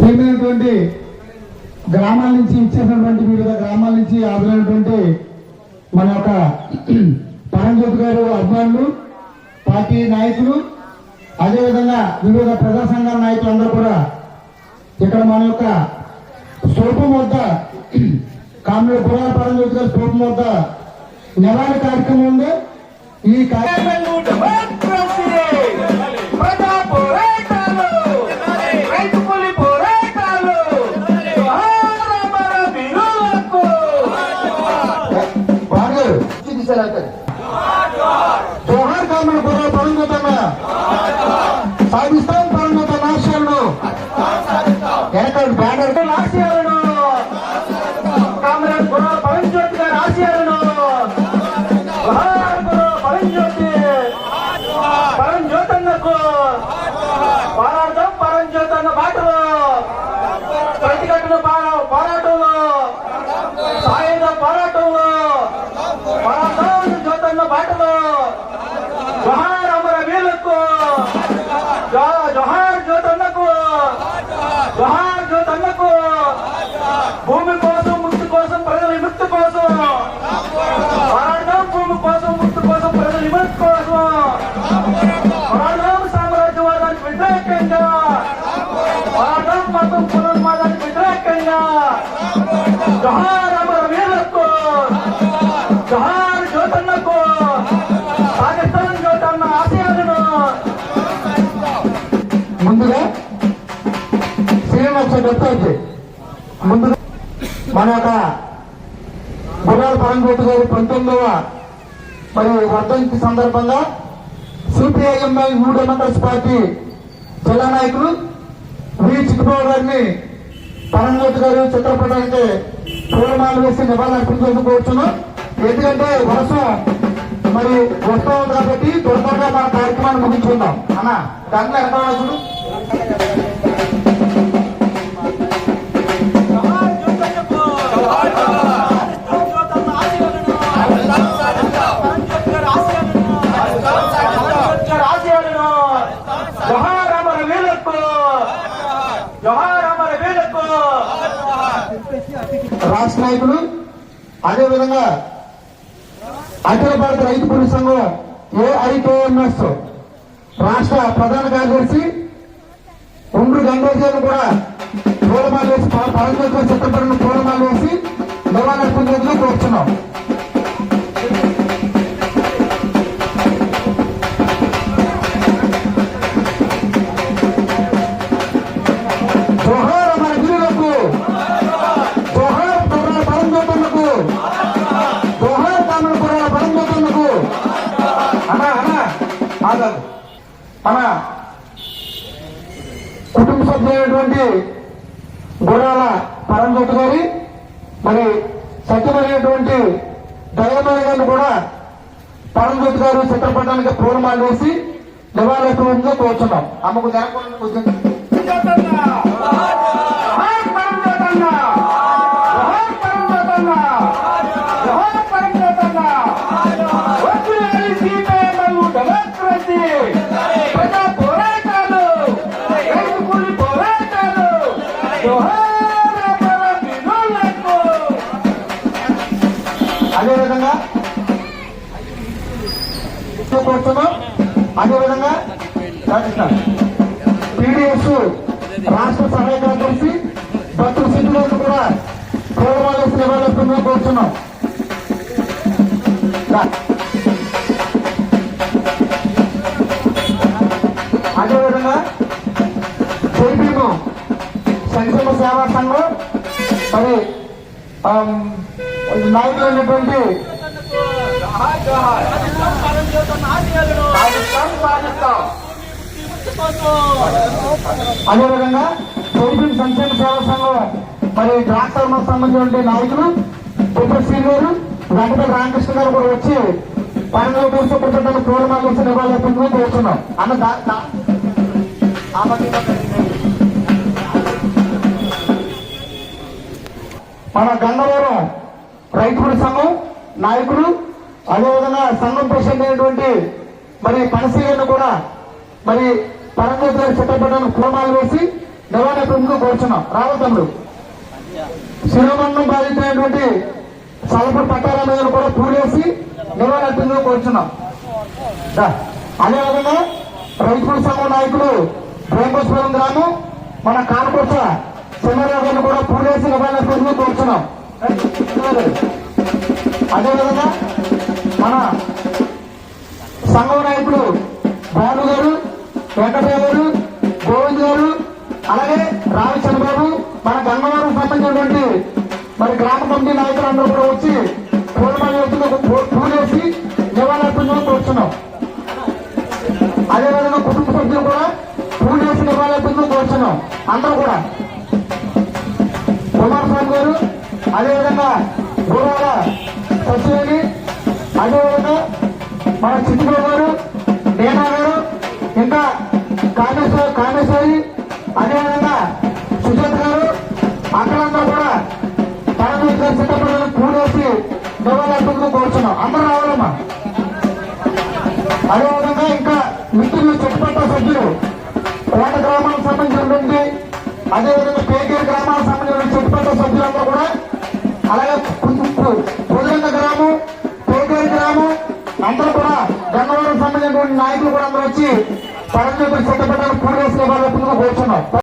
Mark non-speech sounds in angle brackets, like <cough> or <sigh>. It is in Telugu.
చెందినటువంటి గ్రామాల నుంచి ఇచ్చేసినటువంటి వివిధ గ్రామాల నుంచి ఆదులైనటువంటి మన యొక్క <clears throat> పరంజ్యోతి గారు అభిమానులు పార్టీ నాయకులు అదేవిధంగా వివిధ ప్రజా సంఘాల నాయకులందరూ కూడా ఇక్కడ మన యొక్క స్వల్పం వద్ద <clears throat> కామ్రేడ్ పురాణ పరంజ్యోతి గారి స్వల్పం వద్ద నివాళి కార్యక్రమం ఉంది ఈ కార్యక్రమం జ్యోతన్న శ్రీనివాస దత్తోజీ ముందుగా మన యొక్క గుర్రాల పరంగోటి గారి పంతొమ్మిదవ మరి వర్ధంతి సందర్భంగా సిపిఐఎంఐ న్యూ మెంబర్స్ పార్టీ జిల్లా నాయకులు వి. చిక్కుబాబు గారిని పరంగోటి గారు చిత్రపటానికి పూర్ణమాలు వేసి నివాళులు అర్పించేందుకు కోరుతున్నాం ఎందుకంటే వర్షం మరి వస్తూ కాబట్టి త్వరగా మన కార్యక్రమాన్ని ముగించుకుందాం. అన్న దాంట్లో ఎంత రాష్ట్ర నాయకులు అదేవిధంగా అఖిల భారత రైతు పురుష సంఘం ఏఐకేఎంఎస్ రాష్ట్ర ప్రధాన కార్యదర్శి ఉండ్రు గంగోజీలు కూడా పూలమాలు వేసి పరంజోతిలో చిత్రపడిన పూలమాలు వేసి నివాళులర్పించేందుకు కోరుతున్నాం మన కుటుంబ సభ్యులైనటువంటి గుర్రాల పరంజ్యోతి గారి మరి సత్యమైనటువంటి దయమయ్య గారిని కూడా పరంజ్యోతి గారు చిత్రపటానికి పూలమాలు వేసి నివాళులర్పించేందుకు కోరుతున్నాం అమ్మకు జరగకుండా కోరుతున్నాం. అదేవిధంగా టీడీఎస్ రాష్ట్ర సహాయ కార్యదర్శి భక్తుల సిద్ధులకు కూడా పూలమాలేసి నివాళులర్పిందని కోరుతున్నాం. అదేవిధంగా జైబీము సంక్షేమ సేవా సంఘం మరి ఆమ్, నాయకులైనటువంటి ఆశయాలను అదేవిధంగా చైతన్య సంక్షేమ సేవా సంఘం మరి ద్రాక్ష సంబంధించిన నాయకులు పుత్రశ్రీ గారు వెంకట రామకృష్ణ గారు కూడా వచ్చి పనులు కూర్చోబెట్టడానికి పూలమాల వచ్చి నివాళులర్పించమని కోరుతున్నాం అన్న మన గన్నవరం రైతుల సంఘం నాయకులు అదేవిధంగా సంఘం ప్రెసిడెంట్ అయినటువంటి మరి పనసీలను కూడా మరి పరంగతి గారి చిత్రపటానికి పూర్ణాలు వేసి ప్రముఖులు కోరుచున్నాం. రావాలి తమ్ముడు. శిరోమన్నం బాధితులైనటువంటి సలపూర్ పట్టాల మీద కూడా పూలేసి ప్రముఖులు కోరుచున్నాం. అదేవిధంగా రైతుల సంఘం నాయకుడు బ్రహ్మస్వరం గ్రామం మన కానకొచ్చ చిన్నరావు గారిని కూడా పూలేసి ప్రముఖులు కోరుచున్నాం. అదేవిధంగా మన సంఘం నాయకుడు భాను గారు వెంకటయ్య గారు గోవింద్ గారు అలాగే రామచంద్ర చంద్రబాబు మన గంగవరం సంబంధించినటువంటి మరి గ్రామ కమిటీ నాయకులు అందరూ కూడా వచ్చి పూలమాల పూలేసి నివాళులర్పించడం కోరుచున్నాం. అదేవిధంగా కుటుంబ సభ్యులు కూడా పూలేసి నివాళులర్పించడం కూర్చున్నాం. అందరూ కూడా. కుమారస్వామి గారు అదేవిధంగా గురువాల సచివేని అదేవిధంగా మన చిట్టుబాబు గారు నేనా గారు ఇంకా కామేశ్వరి కామేశ్వరి అదేవిధంగా సుజాత గారు అక్కడంతా కూడా పరమేశ్వర గారి చిత్తపడాలను పూడేసి నివాళులర్పించడం కోరుచున్నాం. అందరూ రావాలమ్మా. అదేవిధంగా ఇంకా మిత్రులు చుట్టుపక్కల సభ్యులు కోట గ్రామానికి సంబంధించినటువంటి అదేవిధంగా నుంచి పరంజపూర్ చట్టపట్టాలు పూర్వేశ్వర వాళ్ళ పిల్లలు కూర్చున్నాం